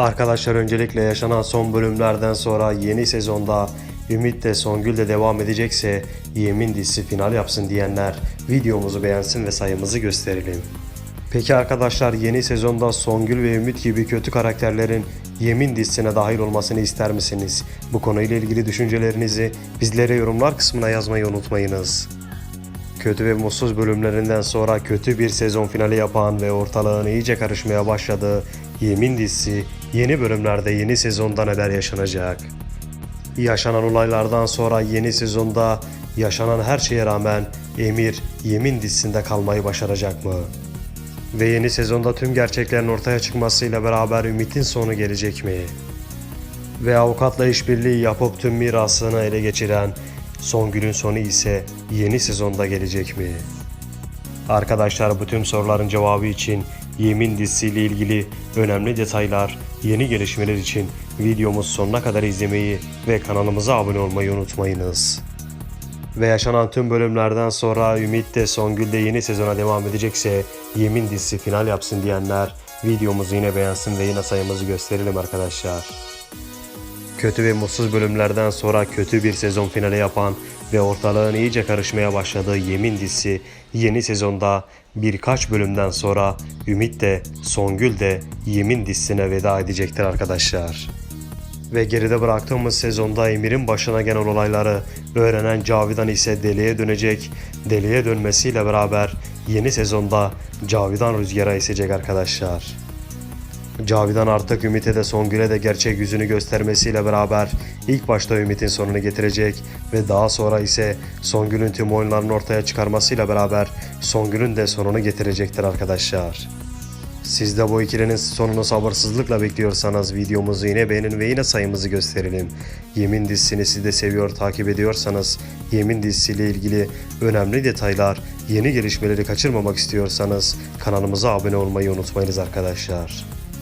Arkadaşlar öncelikle yaşanan son bölümlerden sonra yeni sezonda Ümit de Songül de devam edecekse Yemin dizisi final yapsın diyenler videomuzu beğensin ve sayımızı gösterelim. Peki arkadaşlar yeni sezonda Songül ve Ümit gibi kötü karakterlerin Yemin dizisine dahil olmasını ister misiniz? Bu konuyla ilgili düşüncelerinizi bizlere yorumlar kısmına yazmayı unutmayınız. Kötü ve mutsuz bölümlerinden sonra kötü bir sezon finali yapan ve ortalığın iyice karışmaya başladığı Yemin dizisi yeni bölümlerde yeni sezonda neler yaşanacak? Yaşanan olaylardan sonra yeni sezonda yaşanan her şeye rağmen Emir Yemin dizisinde kalmayı başaracak mı? Ve yeni sezonda tüm gerçeklerin ortaya çıkmasıyla beraber Ümit'in sonu gelecek mi? Ve avukatla işbirliği yapıp tüm mirasını ele geçiren Songül'ün sonu ise yeni sezonda gelecek mi? Arkadaşlar bu tüm soruların cevabı için Yemin dizisiyle ilgili önemli detaylar, yeni gelişmeler için videomuz sonuna kadar izlemeyi ve kanalımıza abone olmayı unutmayınız. Ve yaşanan tüm bölümlerden sonra Ümit de Songül de yeni sezona devam edecekse Yemin dizisi final yapsın diyenler videomuzu yine beğensin ve yine sayımızı gösterelim arkadaşlar. Kötü ve mutsuz bölümlerden sonra kötü bir sezon finali yapan ve ortalığın iyice karışmaya başladığı Yemin dizisi yeni sezonda birkaç bölümden sonra Ümit de Songül de Yemin dizisine veda edecektir arkadaşlar. Ve geride bıraktığımız sezonda Emir'in başına gelen olayları öğrenen Cavidan ise deliye dönecek. Deliye dönmesiyle beraber yeni sezonda Cavidan rüzgara esecek arkadaşlar. Cavidan artık Ümit'e de Songül'e de gerçek yüzünü göstermesiyle beraber ilk başta Ümit'in sonunu getirecek ve daha sonra ise Songül'ün tüm oyunlarını ortaya çıkarmasıyla beraber Songül'ün de sonunu getirecektir arkadaşlar. Siz de bu ikilinin sonunu sabırsızlıkla bekliyorsanız videomuzu yine beğenin ve yine sayımızı gösterelim. Yemin dizisini siz de seviyor takip ediyorsanız Yemin dizisiyle ilgili önemli detaylar, yeni gelişmeleri kaçırmamak istiyorsanız kanalımıza abone olmayı unutmayınız arkadaşlar.